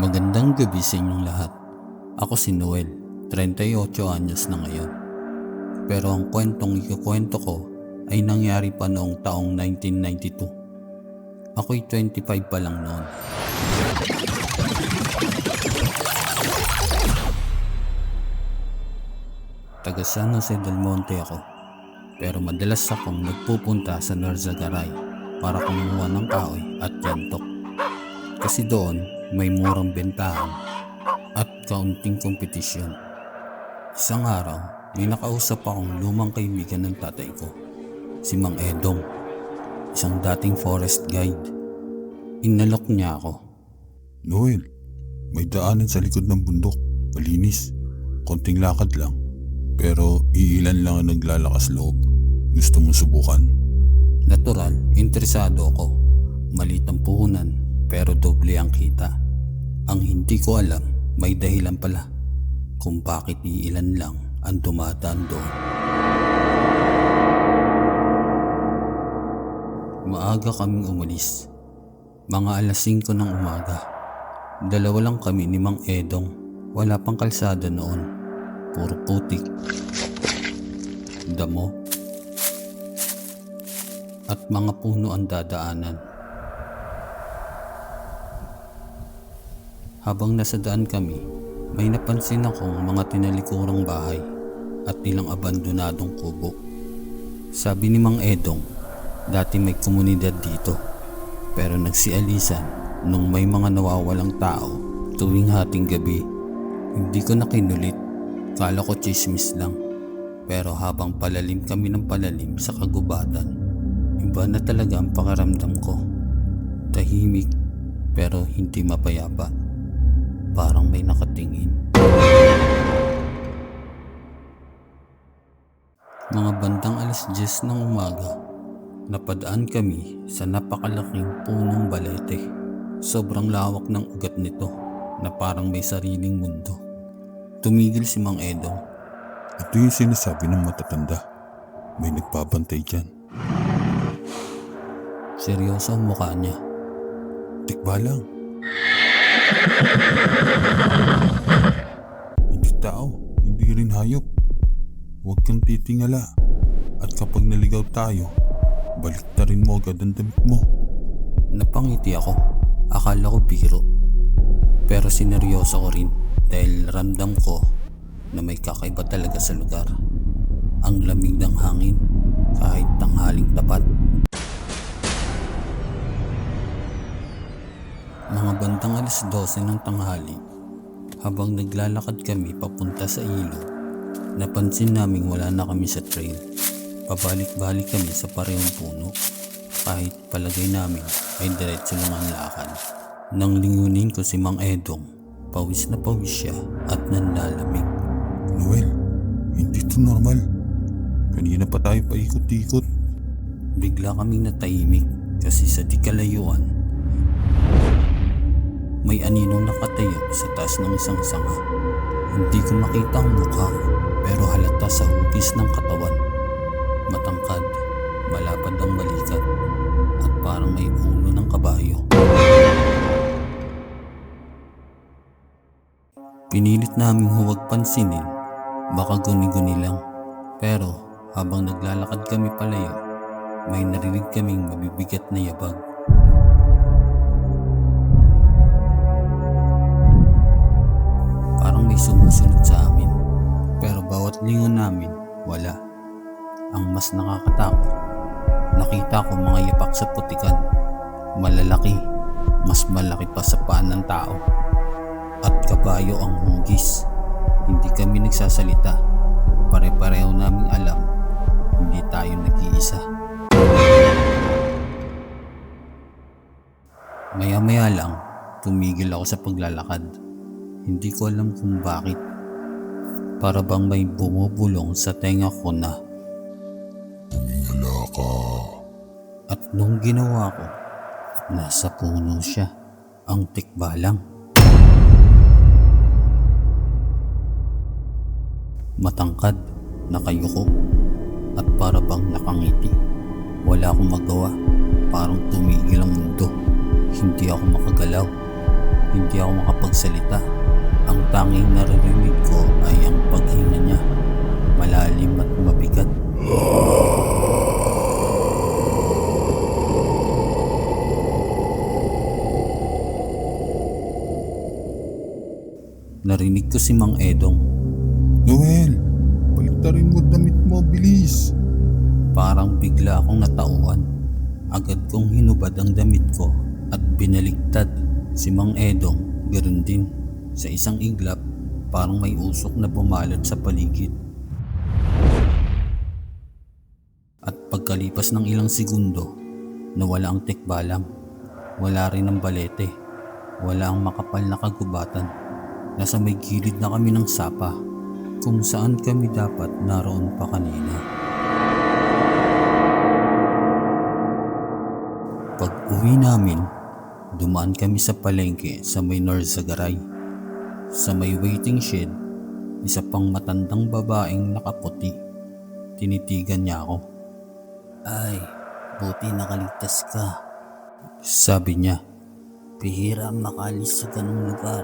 Magandang gabi sa inyong lahat. Ako si Noel, 38 anyos na ngayon. Pero ang kwentong ikukwento ko ay nangyari pa noong taong 1992. Ako'y 25 pa lang noon. Taga San Jose del Monte ako. Pero madalas akong nagpupunta sa Narzagaray para kumuha ng kahoy at yantok. Kasi doon may murang bentahan at kaunting kompetisyon. Isang araw, may nakausap akong lumang kaibigan ng tatay ko, si Mang Edong, isang dating forest guide. Inalok niya ako. Noel, may daanan sa likod ng bundok. Malinis. Konting lakad lang. Pero iilan lang ang naglalakas loob. Gusto mong subukan? Natural, interesado ako. Malit ang puhunan, pero doble ang kita. Ang hindi ko alam, may dahilan pala kung bakit iilan lang ang dumadaan doon. Maaga kaming umalis. Mga alas 5 ng umaga. Dalawa lang kami ni Mang Edong. Wala pang kalsada noon. Puro putik. Damo at mga puno ang dadaanan. Habang nasa daan kami, may napansin akong mga tinalikurang bahay at ilang abandonadong kubo. Sabi ni Mang Edong, dati may komunidad dito, pero nagsialisan nung may mga nawawalang tao tuwing hating gabi. Hindi ko na kinulit, kala ko chismis lang. Pero habang palalim kami ng palalim sa kagubatan, Iba na talaga ang pakaramdam ko. Tahimik pero hindi mapayapa. Parang may nakatingin. Mga bandang alas 10 ng umaga, napadaan kami sa napakalaking punong balete. Sobrang lawak ng ugat nito na parang may sariling mundo. Tumigil si Mang Edo. Ito yung sinasabi ng matatanda. May nagpapantay dyan. Seryoso ang mukha niya. Tikba lang. Hindi tao, hindi rin hayop. Huwag kang titingala. At kapag naligaw tayo, balik na rin mo agad ang damit mo. Napangiti ako. Akala ko biro. Pero sineryoso ko rin dahil ramdam ko na may kakaiba talaga sa lugar. Ang lamig ng hangin kahit tanghaling tapat. Mga bandang alas 12 ng tanghali, habang naglalakad kami papunta sa ilog, napansin naming wala na kami sa trail. Pabalik-balik kami sa parehong puno, kahit palagay namin ay diretso lang ang lakad. Nang lingunin ko si Mang Edong, pawis na pawis siya at nanlalamig. Noel, hindi to normal. Kanina pa tayo paikot-ikot. Bigla kaming natahimik kasi sa di kalayuan, may aninong nakatayo sa taas ng isang sanga. Hindi ko makita ang mukha pero halata sa hugis ng katawan. Matangkad, malapad ang balikat at parang may ulo ng kabayo. Pinilit naming huwag pansinin, baka guni-guni lang. Pero habang naglalakad kami palayo, may narinig kaming mabibigat na yabag. Lingon namin, wala. Ang mas nakakatakot, nakita ko mga yapak sa putikan. Malalaki, mas malaki pa sa paan ng tao. At kabayo ang hugis. Hindi kami nagsasalita. Pare-pareho naming alam, hindi tayo nag-iisa. Maya-maya lang, tumigil ako sa paglalakad. Hindi ko alam kung bakit. Para bang may bumubulong sa tenga ko na Tumingala ka. at nung ginawa ko, nasa puno siya. Ang tikba lang. Matangkad, nakayuko, at para bang nakangiti. Wala akong magawa, parang tumigil ang mundo. Hindi ako makagalaw. Hindi ako makapagsalita. Ang tanging naririnig ko ay ang paghinga niya. Malalim at mabigat. Narinig ko si Mang Edong. Noel, baliktarin mo damit mo, bilis. Parang bigla akong natauhan. Agad kong hinubad ang damit ko at binaligtad. Si Mang Edong, ganoon din. Sa isang iglap, parang may usok na bumalot sa paligid. At pagkalipas ng ilang segundo, nawala ang tikbalang. Wala rin ang balete. Wala ang makapal na kagubatan. Nasa may gilid na kami ng sapa kung saan kami dapat naroon pa kanina. Pag uwi namin, dumaan kami sa palengke sa may Norzagaray. Sa may waiting shed, isa pang matandang babaeng nakaputi. Tinitigan niya ako. Ay, buti nakaligtas ka. Sabi niya, bihira ang makalis sa ganung lugar.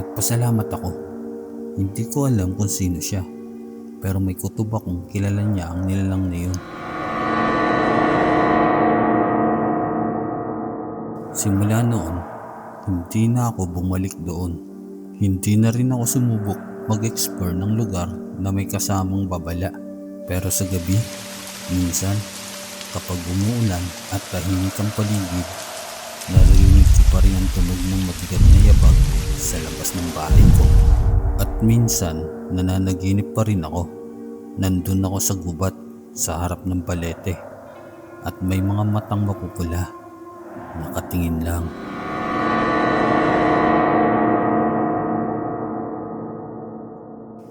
Nagpasalamat ako. Hindi ko alam kung sino siya. Pero may kutob akong kilala niya ang nilalang na yun. Simula noon, hindi na ako bumalik doon. Hindi na rin ako sumubok mag-explore ng lugar na may kasamang babala. Pero sa gabi, minsan, kapag umuulan at tahimik ang paligid, naririnig ko pa rin ang tunog ng mabigat na yabag sa labas ng bahay ko. At minsan, nananaginip pa rin ako. Nandun ako sa gubat sa harap ng balete at may mga matang mapupula nakatingin lang.